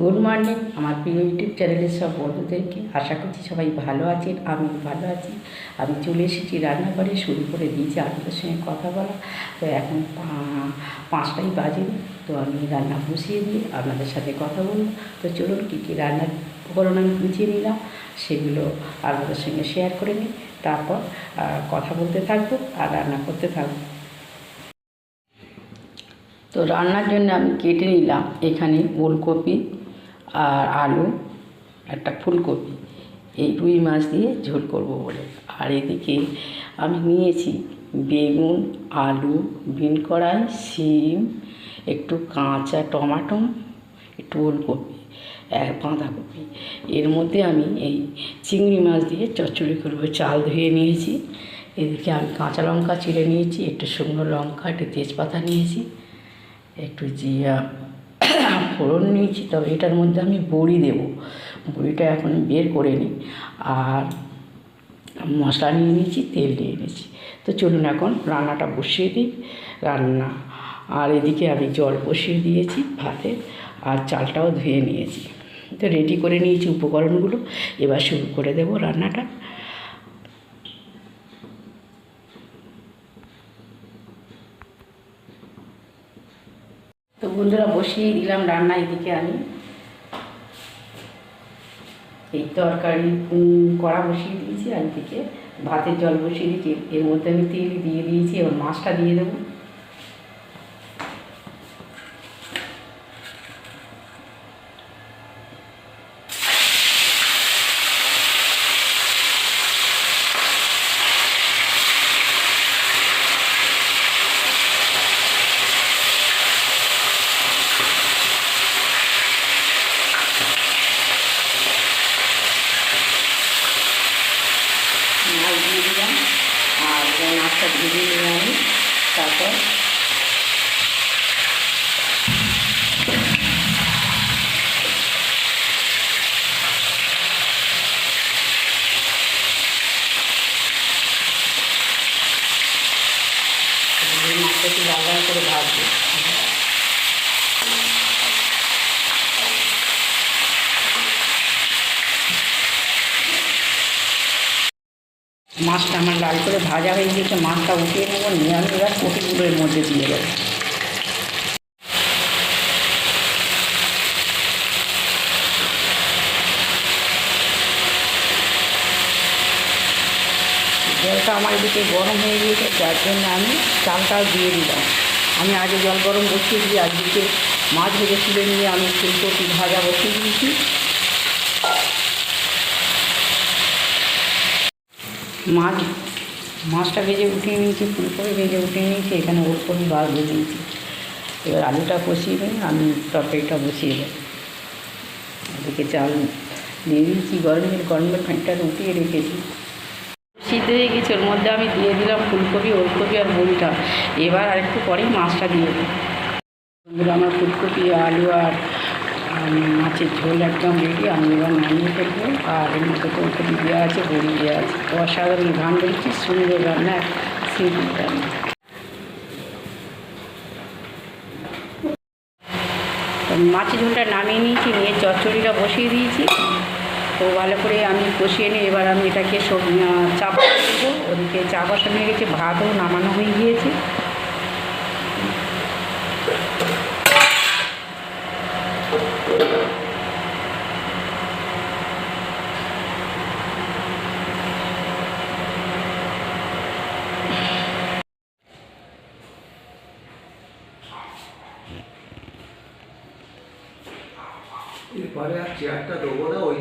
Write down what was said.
Good morning. আমার প্রিয় YouTube চ্যানেলের সব বন্ধুদেরকে আশা করছি সবাই ভালো আছেন আমি ভালো আছি। আমি চলে এসেছি রান্নাঘরে, শুরু করে দিয়েছি আপনাদের সঙ্গে কথা বলা। তো এখন পাঁচটাই বাজে, তো আমি রান্না বসিয়ে দিয়ে আপনাদের সাথে কথা বলব। তো চলুন কী কী রান্নার উপকরণ আমি গুছিয়ে নিলাম, সেগুলো আপনাদের সঙ্গে শেয়ার করে নিই। তারপর কথা বলতে থাকব আর রান্না করতে থাকব। তো রান্নার জন্য আমি কেটে নিলাম এখানে ওলকপি আর আলু, একটা ফুলকপি, এই রুই মাছ দিয়ে ঝোল করব বলে। আর এদিকে আমি নিয়েছি বেগুন, আলু, বিন কড়াই, শিম, একটু কাঁচা টমাটো, একটু ওলকপি বাঁধাকপি। এর মধ্যে আমি এই চিংড়ি মাছ দিয়ে চচ্চড়ি করব। চাল ধুয়ে নিয়েছি। এদিকে আমি কাঁচা লঙ্কা চিড়ে নিয়েছি, একটু শুকনো লঙ্কা, একটু তেজপাতা নিয়েছি, একটু জিরা ফোড়ন নিয়েছি তবে এটার মধ্যে আমি বড়ি দেব। বড়িটা এখন বের করে নিই। আর মশলা নিয়ে নিয়েছি, তেল নিয়ে নিয়েছি। তো চলুন এখন রান্নাটা বসিয়ে দিই, রান্না। আর এদিকে আমি জল বসিয়ে দিয়েছি ভাতে আর চালটাও ধুয়ে নিয়েছি। তো রেডি করে নিয়েছি উপকরণগুলো। এবার শুরু করে দেবো রান্নাটা। তো বন্ধুরা বসিয়ে দিলাম রান্না এদিকে আমি। এই তরকারি কড়া বসিয়ে দিয়েছি আর এদিকে ভাতের জল বসিয়ে দিয়েছি। এর মধ্যে আমি তেল দিয়ে দিয়েছি, এবার মাছটা দিয়ে দেবো মাছ দিয়ে দিলাম আর এবার মাছটা ভেজে নিয়ে আমি তারপর এই মাছটা একটু লাল লাল করে ভাজবো মাছটা আমার লাল করে ভাজা হয়ে গিয়েছে, মাছটা উঠিয়ে নেব, নিয়ে আমি এবার কপিগুলো মধ্যে দিয়ে দেবো। জলটা আমার এদিকে গরম হয়ে গিয়েছে, যার জন্য আমি চালটাও দিয়ে দিলাম। আমি আগে জল গরম বসিয়ে দিয়ে আজকে মাছ ভেজে তুলে নিয়ে আমি ফুলকপি, ভাজা বসিয়ে দিয়েছি। মাছ, মাছটা ভেজে উঠিয়ে নিয়েছি, ফুলকপি ভেজে উঠিয়ে নিয়েছি, এখানে ওলকপি বার ভেজে দিয়েছি এবার আলুটা কষিয়ে দেয় আমি তরকারিটা বসিয়ে দেয় এদিকে চাল দিয়ে দিয়েছি গরমের গরমের ফ্যানটা উঠিয়ে রেখেছি। সিদ্ধ হয়ে গেছে, ওর মধ্যে আমি দিয়ে দিলাম ফুলকপি, ওলকপি আর বড়িটা এবার আর একটু পরেই মাছটা দিয়ে দিই আমার ফুলকপি, আলু আর মাছের ঝোল একদম রেডি আমি এবার নামিয়ে ফেলব। আর এর মধ্যে ফুলকপি দেওয়া আছে, বড়ি দেওয়া আছে। অসাধারণ গান বেরিয়েছে, সুন্দর রান্না সিম্পল রান্না। মাছের ঝোলটা নামিয়ে নিয়েছি, নিয়ে চচ্চড়িটা বসিয়ে দিয়েছি। তো ভালো করে আমি কষিয়ে নিয়ে এবার আমি এটাকে সব চা দেবো ওদিকে চা বসানো হয়ে গেছে, ভাতও নামানো হয়ে গিয়েছে। এরপরে আর চেয়ারটা দেবো না ওই